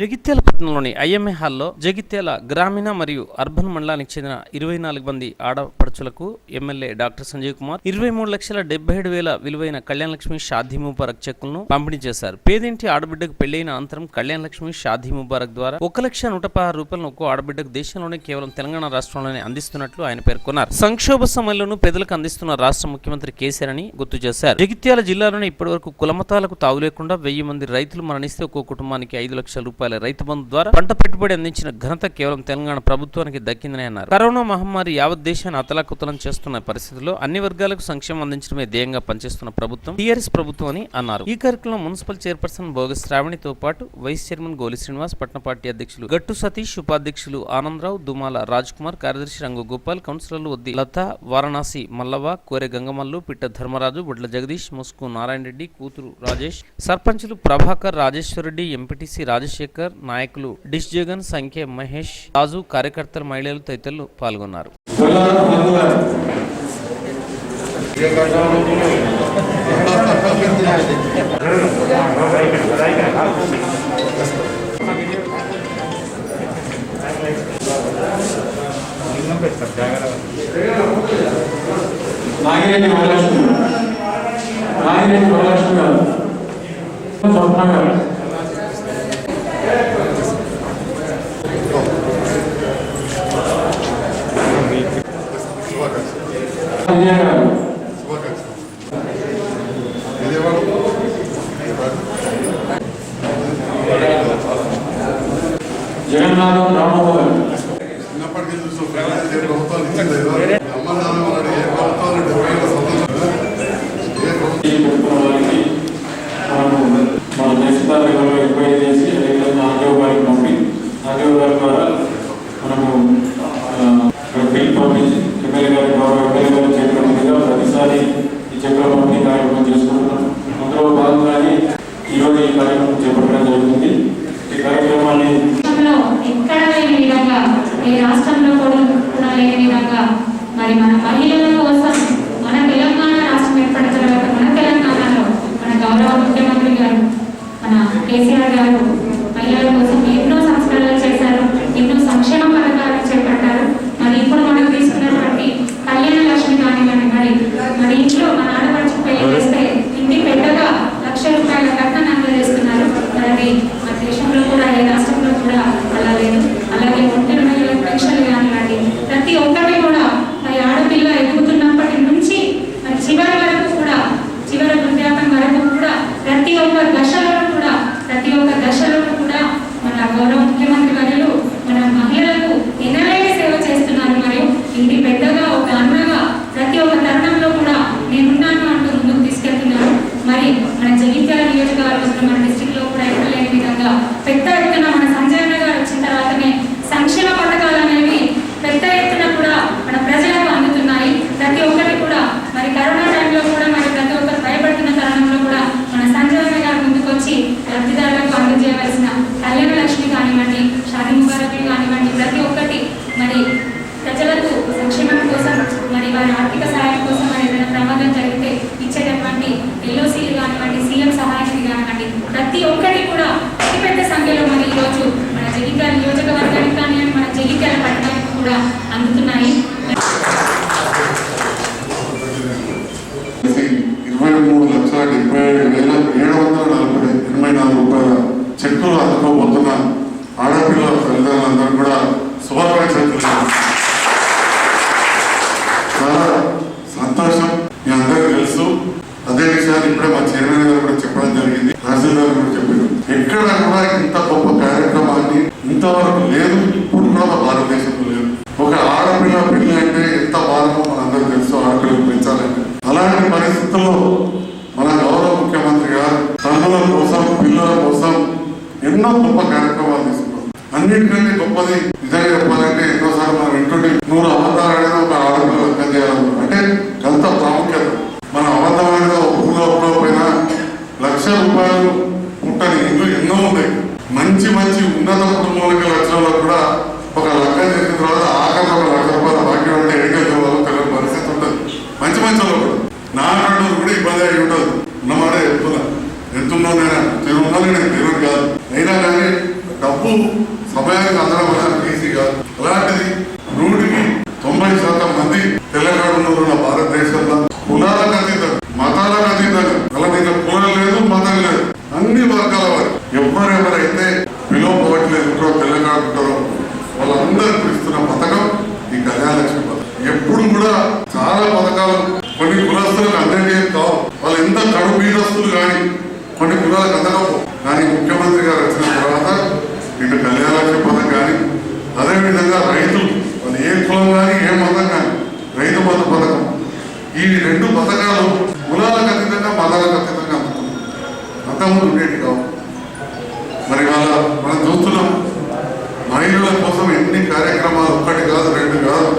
జగిత్యాల పట్టణంలోని ఐఎంఏ హాల్లో జగిత్యాల గ్రామీణ మరియు అర్బన్ మండలానికి చెందిన ఇరవై నాలుగు మంది ఆడపడుచులకు ఎమ్మెల్యే డాక్టర్ సంజయ్ కుమార్ ఇరవై మూడు లక్షల డెబ్బై ఏడు వేల విలువైన కళ్యాణ లక్ష్మి షాదీ ముబారక్ చెక్కులను పంపిణీ చేశారు. పేదింటి ఆడబిడ్డకు పెళ్ళైన అనంతరం కళ్యాణ లక్ష్మి షాదీ ముబారక్ ద్వారా ఒక లక్ష నూట పదహారు రూపాయలను ఒక్కో ఆడబిడ్డకు దేశంలోనే కేవలం తెలంగాణ రాష్ట్రంలోనే అందిస్తున్నట్లు ఆయన పేర్కొన్నారు. సంక్షోభ సమయంలోనూ పేదలకు అందిస్తున్న రాష్ట్ర ముఖ్యమంత్రి కేసీఆర్ అని గుర్తు చేశారు. జగిత్యాల జిల్లాలోనే ఇప్పటివరకు కులమతాలకు తావు లేకుండా వెయ్యి మంది రైతులు మరణిస్తే ఒక్కో కుటుంబానికి ఐదు లక్షల రూపాయలు రైతు బంధు ద్వారా పంట పెట్టుబడి అందించిన ఘనత కేవలం తెలంగాణ ప్రభుత్వానికి దక్కిందని అన్నారు. కరోనా మహమ్మారి యావత్ దేశాన్ని అతలాకుతలం చేస్తున్న పరిస్థితుల్లో అన్ని వర్గాలకు సంక్షేమం అందించడమే ధ్యేయంగా పనిచేస్తున్న ప్రభుత్వం టీఆర్ఎస్ ప్రభుత్వం అని అన్నారు. ఈ కార్యక్రమంలో మున్సిపల్ చైర్పర్సన్ భోగ శ్రావణితో పాటు వైస్ చైర్మన్ గోలి శ్రీనివాస్ పట్న పార్టీ అధ్యక్షులు గట్టు సతీష్ ఉపాధ్యక్షులు ఆనందరావు దుమాల రాజ్ కుమార్ కార్యదర్శి రంగు గోపాల్ కౌన్సిలర్లు వద్ది లత వారణాసి మల్లవ కోరె గంగమల్లు పిట్ట ధర్మరాజు బుడ్ల జగదీష్ ముస్కు నారాయణ రెడ్డి కూతురు రాజేష్ సర్పంచులు ప్రభాకర్ రాజేశ్వర్ రెడ్డి ఎంపీటీసీ రాజశేఖర్ నాయకులు డిష్ జగన్ సంఖ్య మహేష్ రాజు కార్యకర్తలు మహిళలు తదితరులు పాల్గొన్నారు. నాగిరెడ్డి వరలక్ష్మి నాగిరెడ్డి వరలక్ష్మి గారు స్వప్న గారు విజయ గారు జగన్నాథం రామమోహన్ చిన్నప్పటి నుంచి చూస్తున్నాను ఏ ప్రభుత్వాలు ఇచ్చలేదు Gracias. కానివ్వండి పట్టణం కూడా అందుతున్నాయి ఇరవై మూడు లక్షల డెబ్బై ఏడు వేల ఏడు వందల నలభై ఎనభై నాలుగు రూపాయల చెక్కులు అందుకోబోతున్న ఆడపిల్లల తల్లిదండ్రులందరూ కూడా శుభాకాంక్షలు తెలియజేస్తున్నాను. చాలా సంతోషం మీ అందరికీ తెలుసు అదే విషయాన్ని ఇప్పుడే మా చైర్మన్ గారు కూడా చెప్పడం జరిగింది తహసీల్దార్ కూడా చెప్పారు ఎక్కడ కూడా ఇంత గొప్ప కార్యక్రమాన్ని ఇంతవరకు లేదు ఇప్పుడు కూడా మన భారతదేశంలో లేదు ఒక ఆడపిల్ల పెళ్ళి అంటే ఎంత భారమో మనందరూ తెలుసు ఆడపిల్లలు పెంచాలంటే అలాంటి పరిస్థితుల్లో మన గౌరవ ముఖ్యమంత్రి గారు తల్లుల కోసం పిల్లల కోసం ఎన్నో గొప్ప కార్యక్రమాలు తీసుకున్నారు. అన్నిటికంటే గొప్పది నిజంగా చెప్పాలంటే ఎన్నోసార్లు మనం వింటుంటే నూరు అవతారాలైనా ఒక ఆడపిల్ల లెక్క చేయాలి అంటే ఎంత ప్రాముఖ్యత. మన అబద్ధమైన ఊళ్ళో పైన లక్ష రూపాయలు పుట్టని ఇల్లు ఎన్నో ఉన్నాయి. మంచి మంచి ఉన్నత కుటుంబాలకి లక్షల్లో కూడా ఒక లక్ష చేసిన తర్వాత ఆఖరి ఒక లక్ష రూపాయల భాగ్యం అంటే ఎడికల్ తెలియని పరిస్థితి ఉంటుంది. మంచి మంచి వాళ్ళు కూడా నాకంటూ కూడా ఇబ్బంది అయి ఉండదు ఉన్నమాట చెప్తున్నా. ఎంతున్నో నేను తిరుగున్నా నేను తెలియదు కాదు. అయినా కానీ డబ్బు సమయానికి అందడం వల్ల ఈజీ కాదు. అలాంటిది నూటికి తొంభై శాతం మంది తెలంగాణ ఉన్న భారతదేశంలో కులాలకు అతీతంగా మతాలకు అతీతంగా అలా ఇంకా కులం లేదు మతం లేదు. అన్ని వర్గాల వారు. ఎవరెవరైతే పిలువపోవట్లేదు ఉంటారో తెలంగాణ ఉంటారో వాళ్ళందరూ పిలుస్తున్న పథకం ఈ కళ్యాణ లక్ష్మి పథకం. ఎప్పుడు కూడా చాలా పథకాలు కొన్ని కులస్తులకు అందరికీ కావు. వాళ్ళు ఎంత కడు మీదస్తులు కానీ కొన్ని కులాలకు అందకపో. కానీ ముఖ్యమంత్రి గారు వచ్చిన తర్వాత ఇటు కళ్యాణ లక్ష్మి పథకం కానీ అదేవిధంగా రైతులు వాళ్ళు ఏ కులం కానీ ఏ మతం కానీ రైతు బంధు పథకం. ఈ రెండు పథకాలు కులాలకు అతీతంగా మతాలకు అతీతంగా అందుతున్నాయి మతం ఉండేటి కావు మరి వాళ్ళ మనం చూస్తున్నాం మహిళల కోసం ఎన్ని కార్యక్రమాలు ఒక్కటి కాదు రెండు కాదు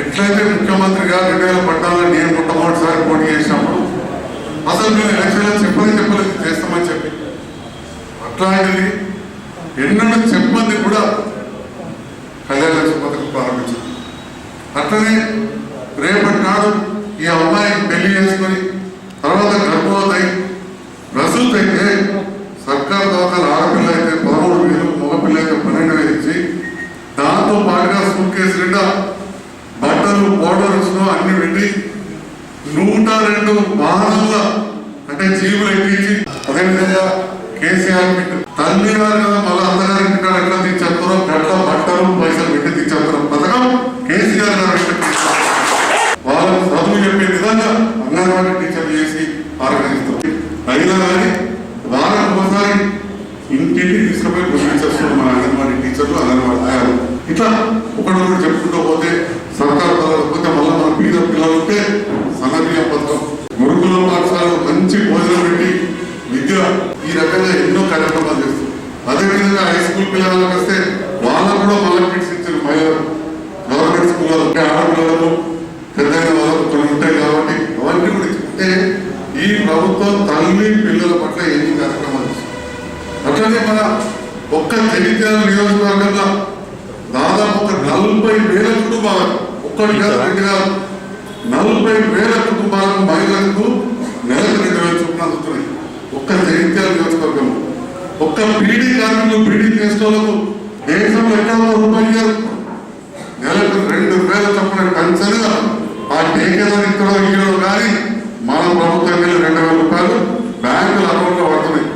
ఎట్లయితే ముఖ్యమంత్రి గారు రెండు వేల పద్నాలుగులో నేను మొట్టమొదటిసారి పోటీ చేసినప్పుడు అసలు మేము ఎలక్షన్లో చెప్పని చెప్పలేదు చేస్తామని చెప్పి. అట్లాంటిది ఎన్నడూ చెప్పంది కూడా కళ్యాణ పథకం ప్రారంభించింది అట్లనే రేపటి నాడు ఈ అమ్మాయి పెళ్ళి చేసుకొని తర్వాత గర్భవతి రసూత్ అయితే సర్కార్ దవాఖాన ఆడపిల్ల అయితే పదమూడు వేలు మగపిల్ల అయితే పన్నెండు వేలు ఇచ్చి దాంతో పాటుగా సూట్ కేసు నిండా బట్టలు బోర్డర్స్ అన్ని పెట్టి నూట రెండు వాహనాల అంటే జీవులు ఎక్కించి అదేవిధంగా కేసీఆర్ కిట్ తల్లి గారు మళ్ళీ అత్తగారి ఇంటి కాడ ఎట్లా తెచ్చేస్తారో గట్ల బట్టలు మంచి భోజనం పెట్టి విద్య ఈ రకంగా ఎన్నో కార్యక్రమాలు చేస్తారు అదేవిధంగా హై స్కూల్ పిల్లలకు వస్తే వాళ్ళకు కూడా మళ్ళీ కిట్స్ ఇచ్చారు మహిళలు గవర్నమెంట్ స్కూల్లో ఆడపిల్లలకు పెద్ద వాళ్ళకు కొన్ని ఉంటాయి కాబట్టి అవన్నీ కూడా ఇచ్చి- అంటే ఈ ప్రభుత్వం తల్లి పిల్లల పట్ల ఎన్ని కార్యక్రమాలు చేస్తుంది. అట్లనే మన ఒక్క జగిత్యాల నియోజకవర్గంలో దాదాపు ఒక నలభై వేల కుటుంబాలకు ఒక్కటి కాదు రెండు కాదు నలభై వేల కుటుంబాలకు మహిళలకు నెలకు రెండు వేల చొప్పున అందుతున్నాయి. ఒక్క జగిత్యాల నియోజకవర్గం. ఒక్క పీడీ కార్మికులు పీడీ చేసేవాళ్ళకు దేశంలో ఎక్కడ రూపాయలు నెలకు రెండు వేల చొప్పున కంచెలుగా ఆ టేకేదారు ఇక్కడ ఇయ్యడం కానీ మన ప్రభుత్వం వెళ్ళి రెండు వేల రూపాయలు బ్యాంకుల అకౌంట్లో పడుతున్నాయి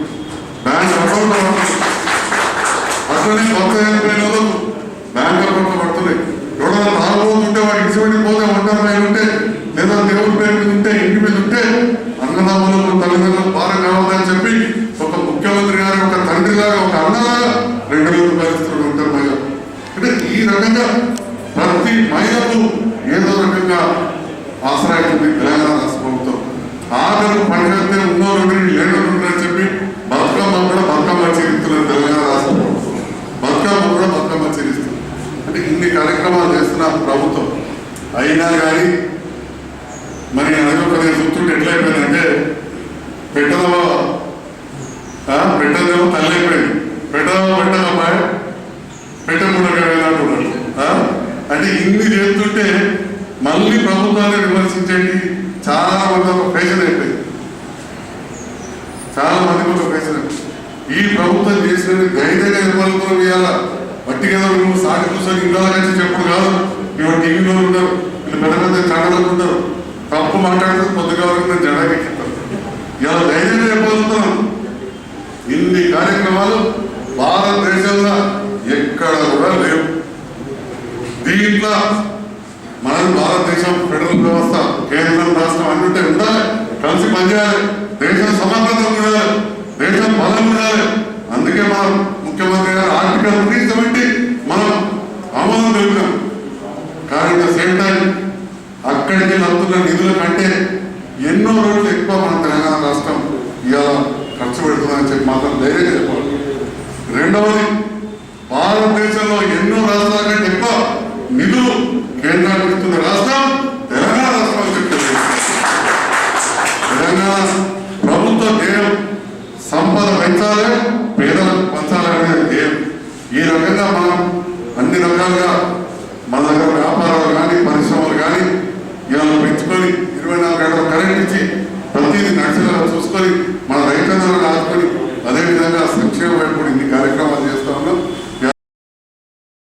బ్యాంక్ అకౌంట్లో పడుతున్నాయి అట్లనే కొత్త చనిపోయిన వాళ్ళకు బ్యాంక్ అకౌంట్లో పడుతున్నాయి ఎవడన్నా తాగుబోతుంటే వాడు ఇటువంటి పోతే ఒంటరి ఉంటే లేదా దేవుడి పేరు మీద ఉంటే ఇంటి మీద ఉంటే అన్నదమ్ములకు తల్లిదండ్రులకు భారం కావద్దని చెప్పి ఒక ముఖ్యమంత్రి గారి ఒక తండ్రి లాగా ఒక అన్నలాగా రెండు వేల రూపాయలు ఇస్తున్నాడు ఉంటారు మహిళ అంటే ఈ రకంగా ప్రతి మహిళకు ఏదో రకంగా ఆశ్రయిస్తుంది తెలంగాణ రాష్ట్ర ప్రభుత్వం ఆఖరు పండుగ ఉన్నోరు లేనని చెప్పి బతుకమ్మ కూడా బతుకమ్మ చేస్తున్నారు తెలంగాణ రాష్ట్ర బతుకమ్మ కూడా బతుకమ్మ చేస్తుంది అంటే ఇన్ని కార్యక్రమాలు చేస్తున్న ప్రభుత్వం. అయినా కానీ మరి అదొక నేను చూస్తుంటే ఎట్లయిపోయిందంటే పెట్టదవ పెట్టదేమో తల్లి అయిపోయింది పెట్టదవా పెట్టదమ్మా పెట్టకుండా వెళ్ళాలంటున్నారు ఆ? అంటే ఇన్ని చేస్తుంటే మళ్ళీ ప్రభుత్వాన్ని విమర్శించండి చాలా మంది ఒక ఫ్యాషన్ అయిపోయింది చాలా మందికి ఒక ఫ్యాషన్ అయిపోయింది ఈ ప్రభుత్వం చేసిన ధైర్యంగా ఇవ్వాలనుకున్నాం ఇవాళ వట్టి కదా నువ్వు సాటి కూర్చొని ఇంట్లో కలిసి చెప్పుడు కాదు. మేము టీవీలో ఉన్నారు వీళ్ళు పెద్ద పెద్ద ఛానళ్ళు ఉంటారు తప్పు మాట్లాడుతుంది పొద్దుగా వరకు నేను జడాకెక్కిస్తాను ఇవాళ ధైర్యం చెప్పగలుగుతున్నాం. ఇన్ని కార్యక్రమాలు భారతదేశంలో ఎక్కడ కూడా లేవు. దీంట్లో మనం భారతదేశం ఫెడరల్ వ్యవస్థ కేంద్రం రాష్ట్రం అన్ని ఉండాలి. కలిసి పనిచేయాలి దేశం సమగ్రత ఉండాలి దేశం బలం ఉండాలి అందుకే మనం ముఖ్యమంత్రి గారు ఆర్టికల్ త్రీ సెవెంటీ మనం ఆమోదం తెలిపినాం కానీ అట్ ద సేమ్ టైం అక్కడికి వస్తున్న నిధుల కంటే ఎన్నో రోజులు ఎక్కువ మన తెలంగాణ రాష్ట్రం ఇవాళ ఖర్చు పెడుతుందని చెప్పి మాత్రం ధైర్యంగా చెప్పాలి. రెండవది భారతదేశంలో ఎన్నో రాష్ట్రాల కంటే